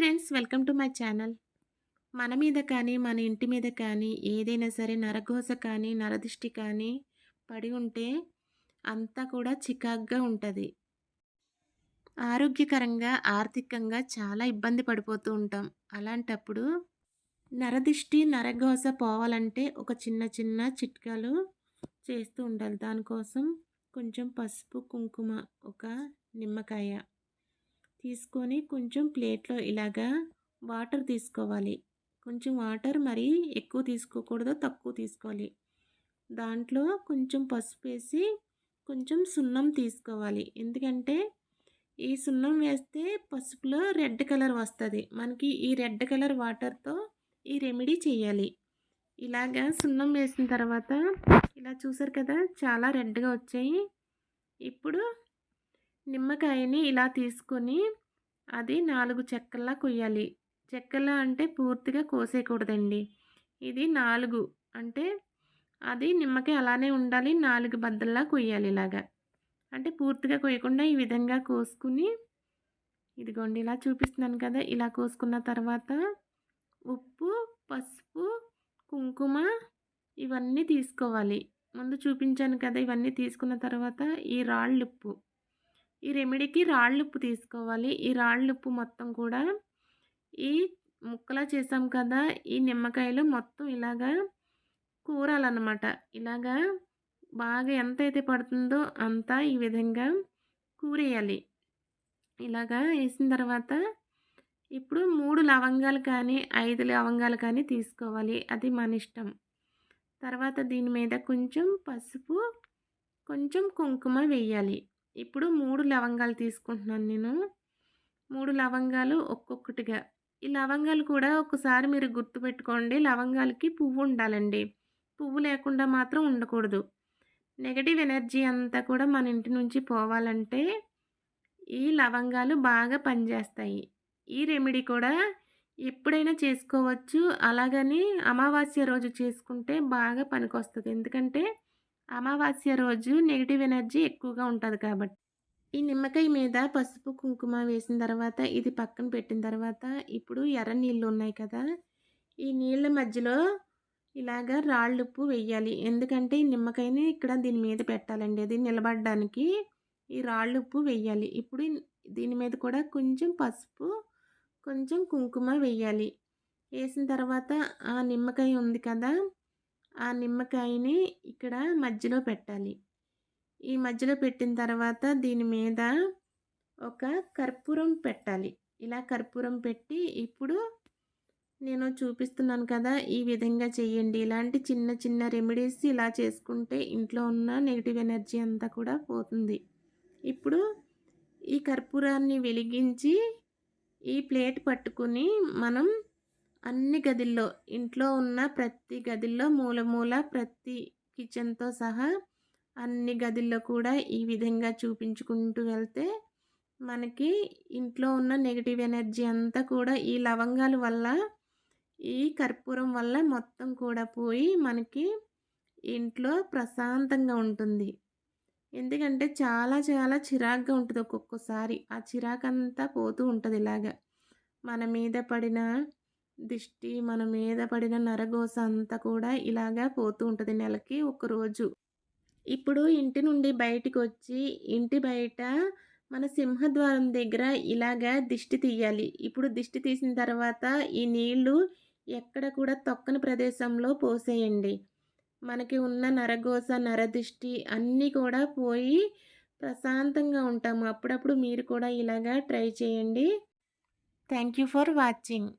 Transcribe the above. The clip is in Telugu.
Friends welcome to my channel మన మీద కానీ మన ఇంటి మీద కానీ ఏదైనా సరే నరఘోష కానీ నరదిష్టి కానీ పడి ఉంటే అంతా కూడా చికాగ్గా ఉంటుంది. ఆరోగ్యకరంగా ఆర్థికంగా చాలా ఇబ్బంది పడిపోతూ ఉంటాం. అలాంటప్పుడు నరదిష్టి నరఘోష పోవాలంటే ఒక చిన్న చిన్న చిట్కాలు చేస్తూ ఉండాలి. దానికోసం కొంచెం పసుపు కుంకుమ ఒక నిమ్మకాయ. తీసుకొని కొంచెం ప్లేట్లో ఇలాగా వాటర్ తీసుకోవాలి. కొంచెం వాటర్ మరి ఎక్కువ తీసుకోకూడదు తక్కువ తీసుకోవాలి. దాంట్లో కొంచెం పసుపు వేసి కొంచెం సున్నం తీసుకోవాలి. ఎందుకంటే ఈ సున్నం వేస్తే పసుపులో రెడ్ కలర్ వస్తుంది. మనకి ఈ రెడ్ కలర్ వాటర్తో ఈ రెమెడీ చేయాలి. ఇలాగా సున్నం వేసిన తర్వాత ఇలా చూసారు కదా చాలా రెడ్గా వచ్చాయి. ఇప్పుడు నిమ్మకాయని ఇలా తీసుకొని అది నాలుగు చెక్కల్లా కొయ్యాలి. చెక్కల అంటే పూర్తిగా కోసేయకూడదండి. ఇది నాలుగు అంటే అది నిమ్మకాయ అలానే ఉండాలి నాలుగు బద్దల్లా కొయ్యాలి ఇలాగా. అంటే పూర్తిగా కొయ్యకుండా ఈ విధంగా కోసుకుని ఇదిగోండి ఇలా చూపిస్తున్నాను కదా ఇలా కోసుకున్న తర్వాత ఉప్పు పసుపు కుంకుమ ఇవన్నీ తీసుకోవాలి. ముందు చూపించాను కదా ఇవన్నీ తీసుకున్న తర్వాత ఈ రాళ్ళు ఉప్పు ఈ రెమెడీకి రాళ్ళుప్పు తీసుకోవాలి. ఈ రాళ్ళుప్పు మొత్తం కూడా ఈ ముక్కలా చేసాం కదా ఈ నిమ్మకాయలు మొత్తం ఇలాగా కూరాలన్నమాట. ఇలాగా బాగా ఎంత అయితే పడుతుందో అంతా ఈ విధంగా కూరేయాలి. ఇలాగా వేసిన తర్వాత ఇప్పుడు మూడు లవంగాలు కానీ ఐదు లవంగాలు కానీ తీసుకోవాలి. అది మన ఇష్టం. తర్వాత దీని మీద కొంచెం పసుపు కొంచెం కుంకుమ వేయాలి. ఇప్పుడు మూడు లవంగాలు తీసుకుంటున్నాను నేను. మూడు లవంగాలు ఒక్కొక్కటిగా. ఈ లవంగాలు కూడా ఒకసారి మీరు గుర్తుపెట్టుకోండి లవంగాలకి పువ్వు ఉండాలండి. పువ్వు లేకుండా మాత్రం ఉండకూడదు. నెగటివ్ ఎనర్జీ అంతా కూడా మన ఇంటి నుంచి పోవాలంటే ఈ లవంగాలు బాగా పనిచేస్తాయి. ఈ రెమెడీ కూడా ఎప్పుడైనా చేసుకోవచ్చు. అలాగని అమావాస్య రోజు చేసుకుంటే బాగా పనికొస్తుంది. ఎందుకంటే అమావాస్య రోజు నెగిటివ్ ఎనర్జీ ఎక్కువగా ఉంటుంది కాబట్టి. ఈ నిమ్మకాయ మీద పసుపు కుంకుమ వేసిన తర్వాత ఇది పక్కన పెట్టిన తర్వాత ఇప్పుడు ఎర్ర నీళ్ళు ఉన్నాయి కదా ఈ నీళ్ళ మధ్యలో ఇలాగ రాళ్ళు ఉప్పు వేయాలి. ఎందుకంటే ఈ నిమ్మకాయని ఇక్కడ దీని మీద పెట్టాలండి. అది నిలబడడానికి ఈ రాళ్ళు ఉప్పు వేయాలి. ఇప్పుడు దీని మీద కూడా కొంచెం పసుపు కొంచెం కుంకుమ వేయాలి. వేసిన తర్వాత ఆ నిమ్మకాయ ఉంది కదా ఆ నిమ్మకాయని ఇక్కడ మధ్యలో పెట్టాలి. ఈ మధ్యలో పెట్టిన తర్వాత దీని మీద ఒక కర్పూరం పెట్టాలి. ఇలా కర్పూరం పెట్టి ఇప్పుడు నేను చూపిస్తున్నాను కదా ఈ విధంగా చేయండి. ఇలాంటి చిన్న చిన్న రెమెడీస్ ఇలా చేసుకుంటే ఇంట్లో ఉన్న నెగిటివ్ ఎనర్జీ అంతా కూడా పోతుంది. ఇప్పుడు ఈ కర్పూరాన్ని వెలిగించి ఈ ప్లేట్ పట్టుకుని మనం అన్ని గదిల్లో ఇంట్లో ఉన్న ప్రతి గదిల్లో మూల మూల ప్రతి కిచెన్తో సహా అన్ని గదిల్లో కూడా ఈ విధంగా చూపించుకుంటూ వెళ్తే మనకి ఇంట్లో ఉన్న నెగిటివ్ ఎనర్జీ అంతా కూడా ఈ లవంగాల వల్ల ఈ కర్పూరం వల్ల మొత్తం కూడా పోయి మనకి ఇంట్లో ప్రశాంతంగా ఉంటుంది. ఎందుకంటే చాలా చాలా చిరాగ్గా ఉంటుంది ఒక్కొక్కసారి. ఆ చిరాకంతా పోతూ ఉంటుంది ఇలాగా. మన మీద పడిన దిష్టి మన మీద పడిన నరగోస అంతా కూడా ఇలాగా పోతూ ఉంటుంది నెలకి ఒకరోజు. ఇప్పుడు ఇంటి నుండి బయటికి వచ్చి ఇంటి బయట మన సింహద్వారం దగ్గర ఇలాగా దిష్టి తీయాలి. ఇప్పుడు దిష్టి తీసిన తర్వాత ఈ నీళ్ళు ఎక్కడ కూడా తొక్కని ప్రదేశంలో పోసేయండి. మనకి ఉన్న నరగోస నరదిష్టి అన్నీ కూడా పోయి ప్రశాంతంగా ఉంటాము. అప్పుడప్పుడు మీరు కూడా ఇలాగా ట్రై చేయండి. Thank you for watching.